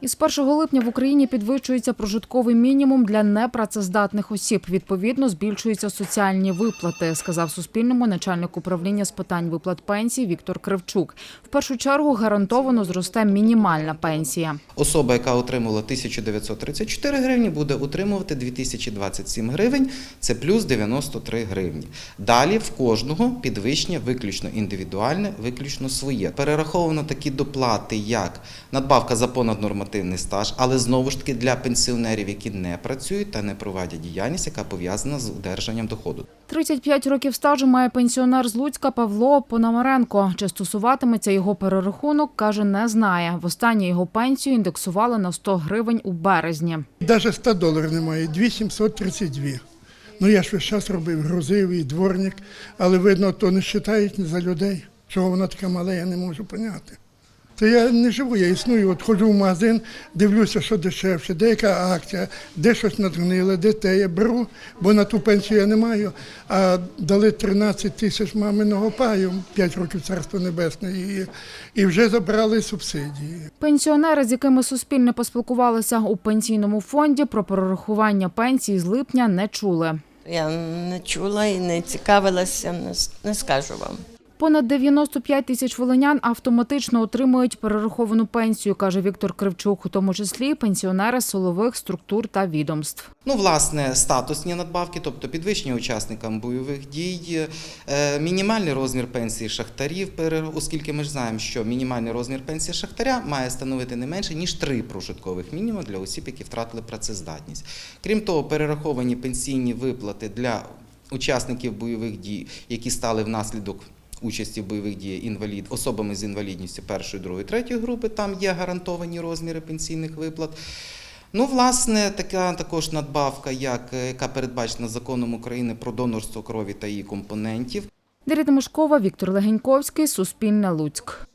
Із 1 липня в Україні підвищується прожитковий мінімум для непрацездатних осіб. Відповідно, збільшуються соціальні виплати, сказав Суспільному начальник управління з питань виплат пенсій Віктор Кривчук. В першу чергу гарантовано зросте мінімальна пенсія. Особа, яка отримувала 1934 гривні, буде отримувати 2027 гривень, це плюс 93 гривні. Далі в кожного підвищення виключно індивідуальне, виключно своє. Перераховано такі доплати, як надбавка за понаднормативний стаж, але знову ж таки для пенсіонерів, які не працюють та не проводять діяльність, яка пов'язана з одержанням доходу. 35 років стажу має пенсіонер з Луцька Павло Пономаренко. Чи стосуватиметься його перерахунок, каже, не знає. Востаннє його пенсію індексували на 100 гривень у березні. Навіть 100 доларів немає, 2732. Ну я ж весь час робив, грузив і дворник, але видно, то не вважають за людей. Чого вона така мала, я не можу поняти. То я не живу, я існую. От ходжу в магазин, дивлюся, що дешевше, де яка акція, де щось надгниле, де те. Я беру, бо на ту пенсію я не маю. А дали 13 тисяч маминого паю, 5 років царство небесне, і, і вже забрали субсидії. Пенсіонери, з якими Суспільне поспілкувалися у пенсійному фонді, про перерахування пенсії з липня не чули. Я не чула і не цікавилася, не скажу вам. Понад 95 тисяч волинян автоматично отримують перераховану пенсію, каже Віктор Кривчук, у тому числі пенсіонери силових структур та відомств. Ну, власне, статусні надбавки, тобто підвищення учасникам бойових дій, е, мінімальний розмір пенсії шахтарів, оскільки ми ж знаємо, що мінімальний розмір пенсії шахтаря має становити не менше ніж три прожиткових мінімуми для осіб, які втратили працездатність. Крім того, перераховані пенсійні виплати для учасників бойових дій, які стали внаслідок. Участі в бойових діях інвалід особами з інвалідністю першої, другої, третьої групи там є гарантовані розміри пенсійних виплат. Ну, власне, така також надбавка, як, е, яка передбачена законом України про донорство крові та її компонентів. Дар'я Тимошкова, Віктор Легеньковський, Суспільне Луцьк.